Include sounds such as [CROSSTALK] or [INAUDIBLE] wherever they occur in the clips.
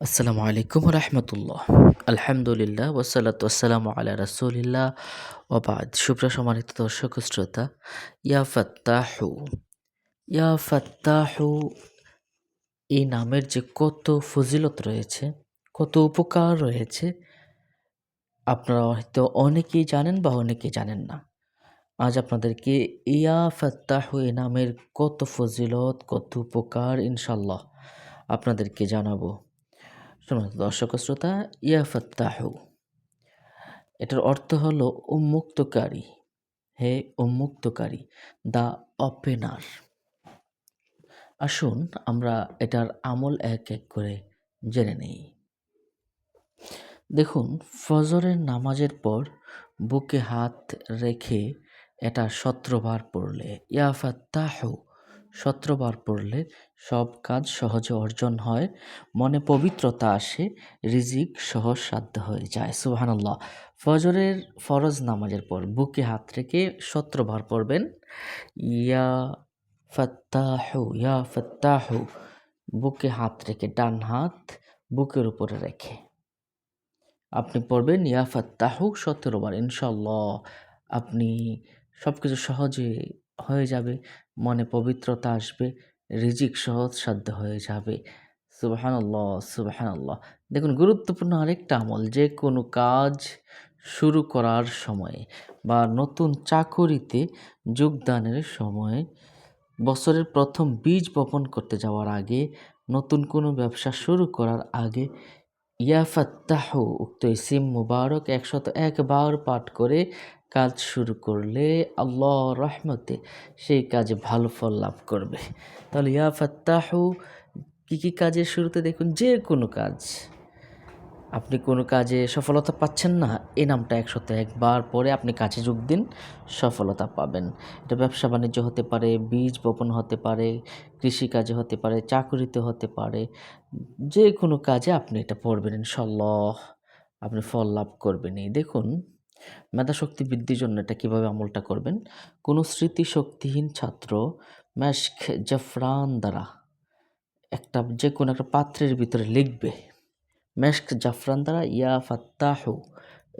আসসালামু আলাইকুম রহমতুল্লাহ। আলহামদুলিল্লাহ ওসালাত ওসালাম আলা রাসুলিল্লাহ। ওবাদ সুপ্র সম্মানিত দর্শক শ্রোতা, ইয়া ফাত্তাহু ইয়া ফাত্তাহু, এই নামের যে কত ফজিলত রয়েছে, কত উপকার রয়েছে, আপনারা হয়তো অনেকেই জানেন বা অনেকেই জানেন না। আজ আপনাদেরকে ইয়া ফাত্তাহু, এই নামের কত ফজিলত, কত উপকার ইনশাল্লাহ আপনাদেরকে জানাব। সম্মানিত দর্শক শ্রোতা ইয়াফাত্তাহু এটার অর্থ হলো উন্মুক্তকারী। হে উন্মুক্তকারী, দ্য ওপেনার। আসুন আমরা এটার আমল এক এক করে জেনে নেই। দেখুন, ফজরের নামাজের পর বুকে হাত রেখে এটা সত্রবার পড়লে ইয়াফাত্তাহু সত্রবার পড়লে সব কাজ সহজে অর্জন হয়। মনে পবিত্রতা আসে, রিজিক সহজ সাধ্য হয়ে যায় সুবাহান্লাহ ফজরের ফরজ নামাজের পর বুকে হাত রেখে সত্রবার পড়বেন। ইয়া ফত্তাহু ইয়া ফত্তাহু। বুকে হাত রেখে ডান হাত বুকের উপরে রেখে। আপনি পড়বেন ইয়া ফত্তাহু সতেরোবার ইনশাল্লাহ আপনি সব কিছু সহজে হয়ে যাবে, মনে পবিত্রতা আসবে, রিজিক সহজ সাধ্য হয়ে যাবে। সুবাহান আল্লাহ সুবাহান আল্লাহ দেখুন, গুরুত্বপূর্ণ আরেকটা আমল, যে কোনো কাজ শুরু করার সময়ে বা নতুন চাকরিতে যোগদানের সময়ে বছরের প্রথম বীজ বপন করতে যাওয়ার আগে, নতুন কোনো ব্যবসা শুরু করার আগে ইয়াফাত্তাহ উক্ত ইসিম মুবারক একশত একবার পাঠ করে কাজ শুরু করলে আল্লাহ রহমতে সেই কাজে ভালো ফল লাভ করবে। তাহলে ইয়া ফাত্তাহু, কী কী কাজের শুরুতে দেখুন? যে কোনো কাজ। আপনি কোনো কাজে সফলতা পাচ্ছেন না এই নামটা একশত একবার পরে আপনি কাজে যোগ দিন, সফলতা পাবেন। এটা ব্যবসা বাণিজ্য হতে পারে, বীজ বপন হতে পারে, কৃষিকাজে হতে পারে, চাকরিতে হতে পারে, যে কোনো কাজে আপনি এটা পড়বেন ইনশাল্লাহ আপনি ফল লাভ করবেনই। দেখুন, মেধাশক্তি বৃদ্ধির জন্য এটা কীভাবে আমলটা করবেন? কোনো স্মৃতিশক্তিহীন ছাত্র ম্যাস্ক জাফরান দ্বারা একটা যে কোনো একটা পাত্রের ভিতরে লিখবে ম্যাস্ক জাফরান দ্বারা ইয়া ফাত্তাহু,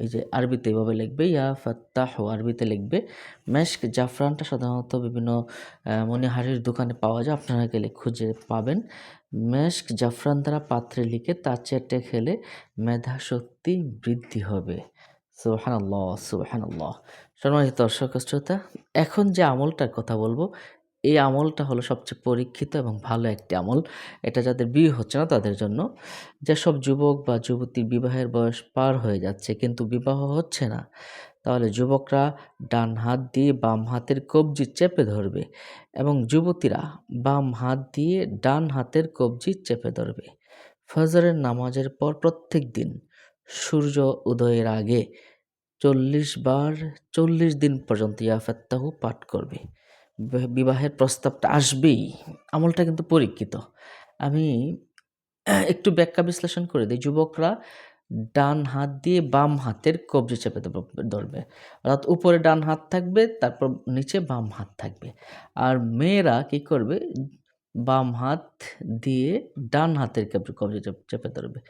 এই যে আরবিতে এভাবে লিখবে, ইয়া ফাত্তাহু আরবিতে লিখবে। ম্যাস্ক জাফরানটা সাধারণত বিভিন্ন মনিহারির দোকানে পাওয়া যায়, আপনারা গেলে খুঁজে পাবেন। ম্যাস্ক জাফরান দ্বারা পাত্রে লিখে তা চেটে খেলে মেধা শক্তি বৃদ্ধি হবে। সুবাহানাল্লাহ সুবাহানাল্লাহ। সম্মানিত দর্শক, শ্রোতা, এখন যে আমলটার কথা বলব এই আমলটা হলো সবচেয়ে পরীক্ষিত এবং ভালো একটি আমল। এটা যাদের বিয়ে হচ্ছে না তাদের জন্য। যেসব যুবক বা যুবতীর বিবাহের বয়স পার হয়ে যাচ্ছে কিন্তু বিবাহ হচ্ছে না, তাহলে যুবকরা ডান হাত দিয়ে বাম হাতের কবজি চেপে ধরবে এবং যুবতীরা বাম হাত দিয়ে ডান হাতের কবজি চেপে ধরবে। ফজরের নামাজের পর প্রত্যেক দিন, সূর্য উদয়ের আগে চল্লিশ বার চল্লিশ দিন পর্যন্ত ইয়াফাত্তাহু পাঠ করবে। বিবাহের প্রস্তাবটা আসবেই। আমলটা কিন্তু পরীক্ষিত। আমি [CLEARS THROAT] একটু ব্যাখ্যা বিশ্লেষণ করে দিই। যুবকরা ডান হাত দিয়ে বাম হাতের কবজি চেপে ধরবে অর্থাৎ উপরে ডান হাত থাকবে, তারপর নিচে বাম হাত থাকবে। আর মেয়েরা কি করবে? বাম হাত দিয়ে ডান হাতের কবজি চেপে ধরবে।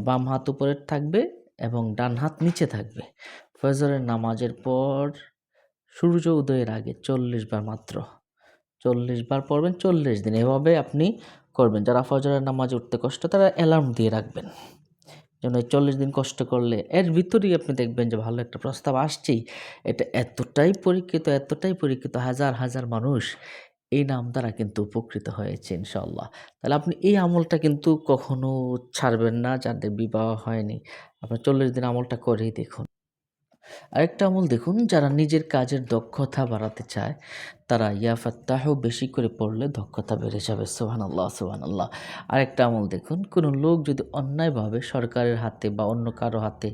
বাম হাত উপরে থাকবে এবং ডান হাত নিচে থাকবে। ফজরের নামাজের পর সূর্য উদয়ের আগে চল্লিশ বার মাত্র। চল্লিশ বার পড়বেন, চল্লিশ দিন। এভাবে আপনি করবেন। যারা ফজরের নামাজে উঠতে কষ্ট, তারা অ্যালার্ম দিয়ে রাখবেন। যেন এই চল্লিশ দিন কষ্ট করলে এর ভিতরেই আপনি দেখবেন যে ভালো একটা প্রস্তাব আসছেই। এটা এতটাই পরীক্ষিত এতটাই পরীক্ষিত, হাজার হাজার মানুষ এই নাম দ্বারা কিন্তু উপকৃত হয়েছে ইনশাল্লাহ তাহলে আপনি এই আমলটা কিন্তু কখনো ছাড়বেন না, যাদের বিবাহ হয়নি। আপনার চল্লিশ দিন আমলটা করেই দেখুন। আরেকটা আমল দেখুন, যারা নিজের কাজের দক্ষতা বাড়াতে চায়, তারা ইয়াফাত্তাহ বেশি করে পড়লে দক্ষতা বেড়ে যাবে। সোহান আল্লাহ সোহান আল্লাহ আরেকটা আমল দেখুন, কোনো লোক যদি অন্যায়ভাবে সরকারের হাতে বা অন্য কারও হাতে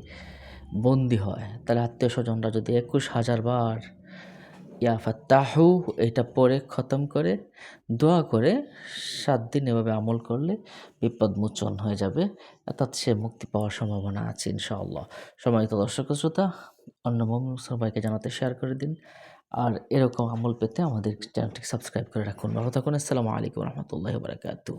বন্দি হয়, তাহলে আত্মীয় স্বজনরা যদি একুশ হাজার বার ইয়াফাত্তাহু এটা পরে খতম করে, দোয়া করে সাত দিন এভাবে আমল করলে বিপদ মোচন হয়ে যাবে, অর্থাৎ সে মুক্তি পাওয়ার সম্ভাবনা আছে ইনশাআল্লাহ। তো দর্শক শ্রোতা, অন্য সবাইকে জানাতে শেয়ার করে দিন, আর এরকম আমল পেতে আমাদের চ্যানেলটি সাবস্ক্রাইব করে রাখুন। ভালো থাকুন, আসসালামু আলাইকুম রহমতুল্লাহ বারকাতু